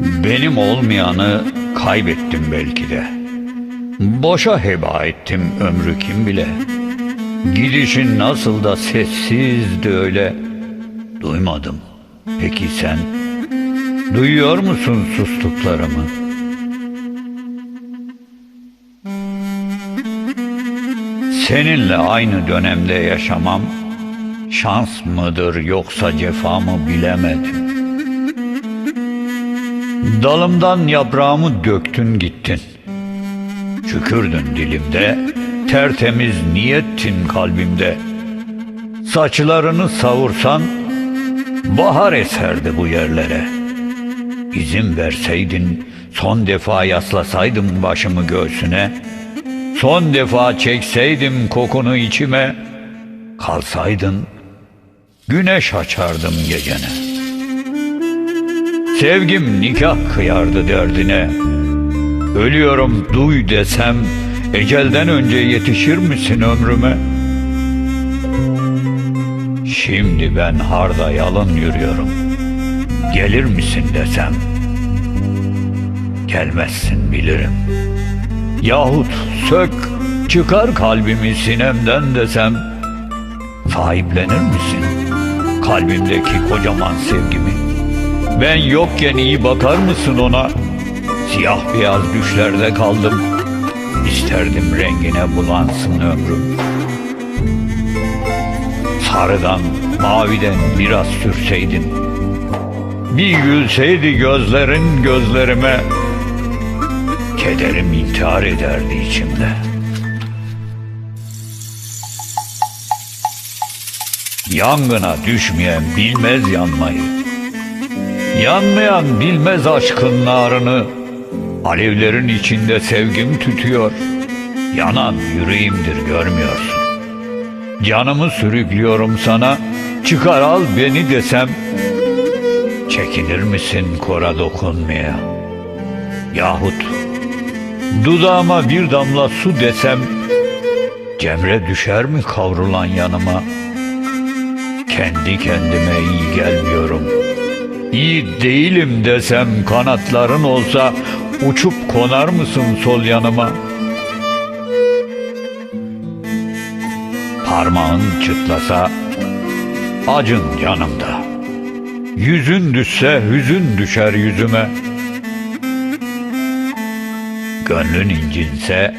Benim olmayanı kaybettim belki de. Boşa heba ettim ömrü kim bile. Gidişin nasıl da sessizdi öyle. Duymadım. Peki sen? Duyuyor musun sustuklarımı? Seninle aynı dönemde yaşamam şans mıdır yoksa cefa mı bilemedim. Dalımdan yaprağımı döktün gittin. Şükürdün dilimde, tertemiz niyettin kalbimde. Saçlarını savursan bahar eserdi bu yerlere. İzin verseydin son defa yaslasaydım başımı göğsüne. Son defa çekseydim kokunu içime. Kalsaydın güneş açardım gecene. Sevgim nikah kıyardı derdine. Ölüyorum duy desem ecelden önce yetişir misin ömrüme? Şimdi ben harda yalın yürüyorum. Gelir misin desem gelmezsin bilirim. Yahut sök çıkar kalbimi sinemden desem sahiplenir misin kalbimdeki kocaman sevgimi? Ben yokken iyi bakar mısın ona? Siyah beyaz düşlerde kaldım. İsterdim rengine bulansın ömrüm. Sarıdan, maviden biraz sürseydin. Bir gülseydi gözlerin gözlerime. Kederim intihar ederdi içimde. Yangına düşmeyen bilmez yanmayı. Yanmayan bilmez aşkın narını. Alevlerin içinde sevgim tütüyor. Yanan yüreğimdir görmüyorsun. Canımı sürüklüyorum sana. Çıkar al beni desem. Çekinir misin kora dokunmaya? Yahut dudağıma bir damla su desem. Cemre düşer mi kavrulan yanıma? Kendi kendime iyi gelmiyorum. İyi değilim desem kanatların olsa uçup konar mısın sol yanıma? Parmağın çıtlasa acın yanımda. Yüzün düşse hüzün düşer yüzüme. Gönlün incinse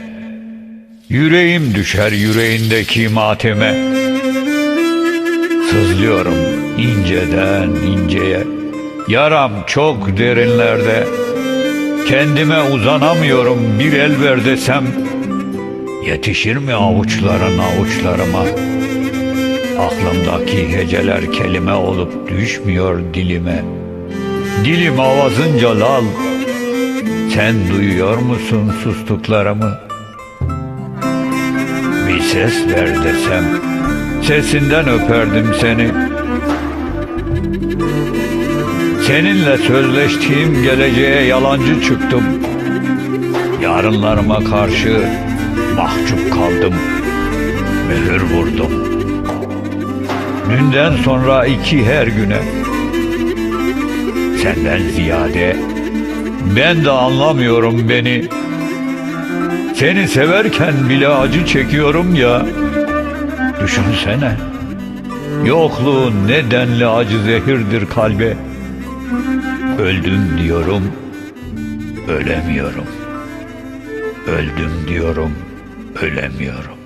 yüreğim düşer yüreğindeki mateme. Sızlıyorum inceden inceye. Yaram çok derinlerde. Kendime uzanamıyorum bir el ver desem. Yetişir mi avuçların avuçlarıma? Aklımdaki heceler kelime olup düşmüyor dilime. Dilim avazınca lal. Sen duyuyor musun sustuklarımı? Bir ses ver desem Sesinden öperdim seni Seninle sözleştiğim geleceğe yalancı çıktım Yarınlarıma karşı mahcup kaldım Mühür vurdum Dünden sonra iki her güne Senden ziyade ben de anlamıyorum beni Seni severken bile acı çekiyorum ya Düşünsene. Yokluğun ne denli acı zehirdir kalbe. Öldüm diyorum, ölemiyorum. Öldüm diyorum, ölemiyorum.